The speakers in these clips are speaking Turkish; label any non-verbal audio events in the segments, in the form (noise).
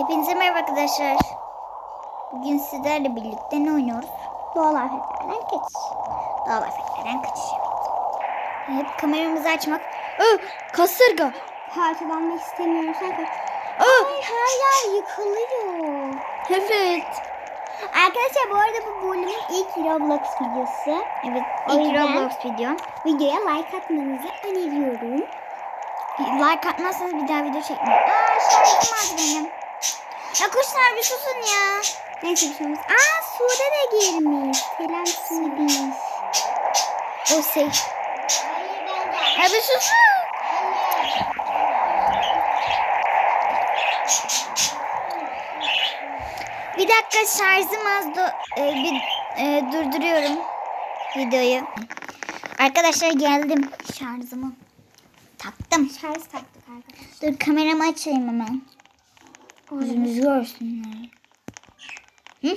Hepinize merhaba arkadaşlar. Bugün sizlerle birlikte ne oynuyoruz? Doğal afetlerden kaçış. Doğal afetlerden kaçış. Evet. Hep kameramızı açmak. Aa, kasırga. Parçalanmak. Aa, Ay her yer yıkılıyor. evet. Arkadaşlar bu arada bu bölümün ilk Roblox videosu. Evet O ilk Roblox videom. Videoya like atmanızı öneriyorum. Like atmazsanız bir daha video çekmem. Aa şarjım az benim. Ya kuşlar bir susun ya. Şey olmaz. Aa Sude de girmiş. Selam Sude. O şey. Ya bir susun. Bir dakika şarjım az. Do- e, bir e, durduruyorum videoyu. Arkadaşlar geldim. Şarjımı taktım. Şarj taktık arkadaşlar. Dur kameramı açayım hemen. Yüzümüzü görsünler. Hı?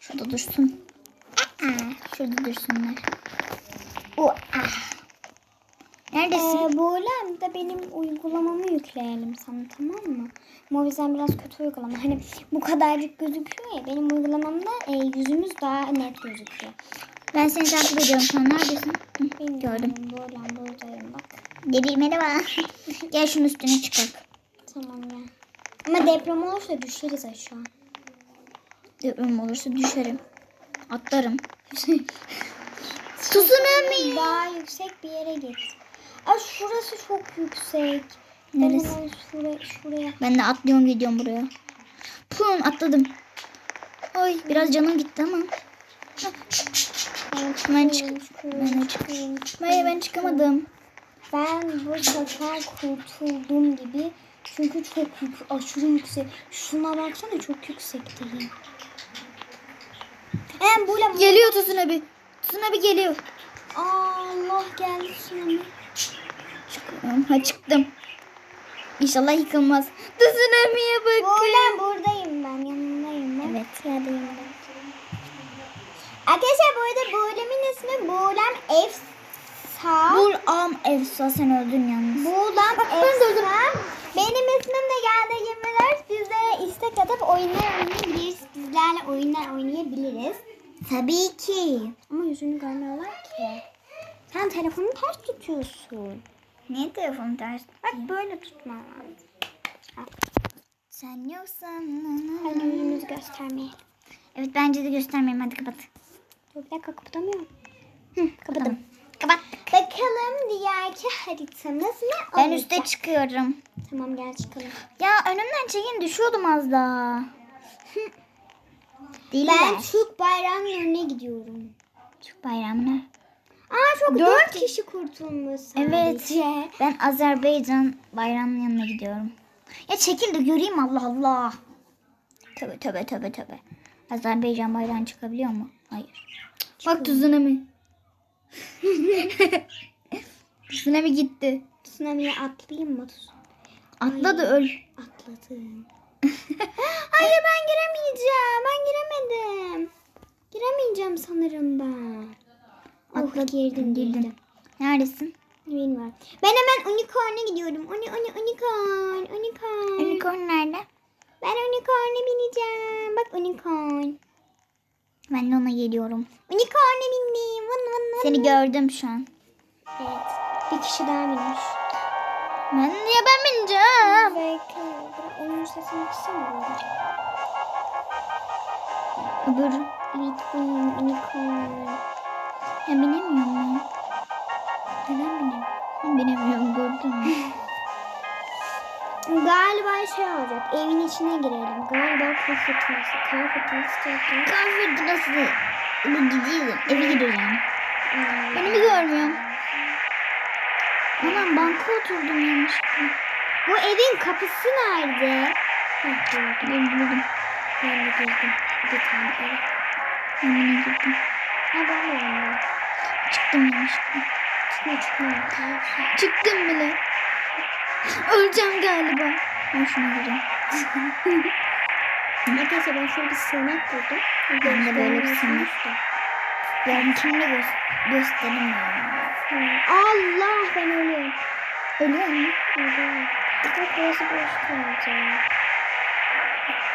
Şurada dursun. Aa, şurada dursunlar. O, ah. Neredesin? Ee, Buğlem de benim uygulamamı yükleyelim sana tamam mı? Movizen biraz kötü uygulama. Hani bu kadarcık gözüküyor ya benim uygulamamda e, yüzümüz daha net gözüküyor. ben seni takip ediyorum an. Neredesin? Hı, Bilmiyorum, gördüm. Buğlem buradayım bak. Geleyim merhaba. (laughs) Gel şunun üstüne çıkak. Tamam ya. Ama deprem olursa düşeriz aşağı. Deprem olursa düşerim. Atlarım. (laughs) Tsunami. Daha yüksek bir yere git. Aa şurası çok yüksek. Neresi? Ben şuraya, şuraya. Ben de atlıyorum gidiyorum buraya. Pum atladım. Ay biraz canım gitti ama. Ben çık- ben çık- ben çıkamadım. Ben bu sefer kurtuldum gibi. Çünkü çok yük, aşırı yüksek. Şuna baksana çok yüksekteyim. En böyle Geliyor tsunami. Tsunami geliyor. Allah geldi tsunami. Çıkıyorum. Ha çıktım. İnşallah yıkılmaz. Tsunami'ye bakın. Buğlem buradayım ben yanındayım ben. Evet. Yerdeyim ben. Arkadaşlar bu arada Buğlem'in ismi Buğlem Efsa. Bul am Efsa sen öldün yalnız. Buğlem Bak, ben de öldüm. Efsa. Benim ismim de Geldi 24. Bizlere istek atıp oyunlar oynayabiliriz. Bizlerle oyunlar oynayabiliriz. Tabii ki. Ama yüzünü görmüyorlar ki. Sen telefonu ters tutuyorsun. Niye telefonu ters? Bak böyle tutman lazım. Sen yoksan. Hadi yüzümüzü göstermeyelim. Evet bence de göstermeyeyim hadi kapat. Dur bir dakika kapatamıyorum. Kapadım. Kapat. Bakalım diğerki haritamız ne Ben olacak? üste çıkıyorum. Tamam gel çıkalım. Ya önümden çekin düşüyordum az daha. (laughs) Değil Ben. Türk bayrağının önüne gidiyorum. Türk bayrağına. Aa çok Dört dört kişi kurtulmuş Evet. sadece. Ben Azerbaycan bayrağının yanına gidiyorum. Ya çekil de göreyim Allah Allah. Tövbe tövbe tövbe tövbe. Azerbaycan bayrağını çıkabiliyor mu? Hayır. Bak tsunami. (laughs) tsunami gitti. Tsunami'ye atlayayım mı? Atla da öl. Atladım. (laughs) Hayır ben giremeyeceğim. Ben giremedim. Giremeyeceğim sanırım ben. Atla- Oh, girdim girdim. Neredesin? Bilmiyorum. Ben hemen unicorn'a gidiyorum. Uni, uni, unicorn, unicorn. Unicorn nerede? Ben unicorn'a bineceğim. Bak unicorn. Ben de ona geliyorum. Unicorn'a bindim. Vın vın vın. Seni gördüm şu an. Evet. Bir kişi daha binmiş. Ben ya ben bineceğim. Belki oyun sesini mı? Öbür. Evet bu unicorn. Ya binemiyorum ben. Neden? Ben binemiyorum gördün mü? (laughs) Galiba şey olacak. Evin içine girelim. Galiba kar fırtınası. Kar fırtınası çekti. Kar fırtınası. Bir gideyim. Eve gideceğim. Hmm. Beni mi görmüyorum? Anam banka oturdum yanlışlıkla. Bu evin kapısı nerede? Ben buldum. Ben de girdim. Bir tane ev. Ben yine girdim. Ha ben de. Çıktım yanlışlıkla. Çıkma çıkma. Çıktım bile. Öleceğim galiba. Ben şuna gireyim. (laughs) Arkadaşlar ben şöyle bir sığınak buldum. Ben de böyle bir sığınak. Yani kimle gö göstereyim ya. Allah ben ölüyorum. Ölüyor mu? Ölüyorum. Bak burası boş kalacak.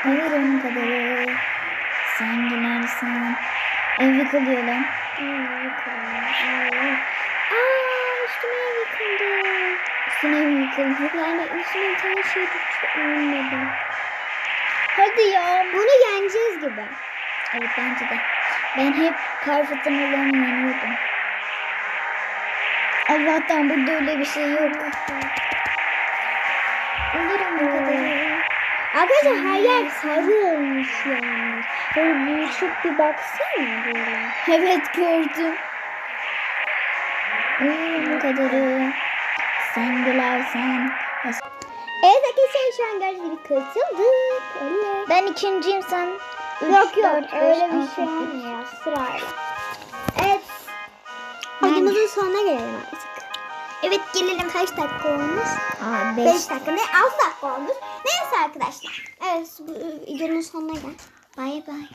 Alırım kadarı. Sen gülersen. Ev yıkılıyor lan. Aa, yıkıldı. Aa, üstüme yıkıldı. Üstüne ev yıkıldı. Yani üstüme bir tane şey. Ölmedim. Hadi ya. Bunu yeneceğiz gibi. Evet bence de. Ben hep kar fırtınalarını yeniyordum. Allah'tan burada öyle bir şey yok. Alırım bu kadarı. Arkadaşlar her yer sarı olmuş yani. Böyle büyütüp bir baksana böyle. Evet gördüm. Uyurum bu kadarı. Sen gülersen. Evet arkadaşlar şu an gördüğünüz gibi. Oley. Ben ikinciyim sen. üç, Yok yok dört, beş, öyle bir altı, şey olmuyor sırayla. Evet. Videomuzun sonuna gelelim artık. Evet gelelim. Kaç dakika olmuş? Aa 5 beş. dakika ne 6 dakika olmuş. Neyse arkadaşlar. Evet bu videonun sonuna gel. Bay bay.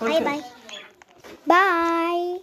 Bay bay.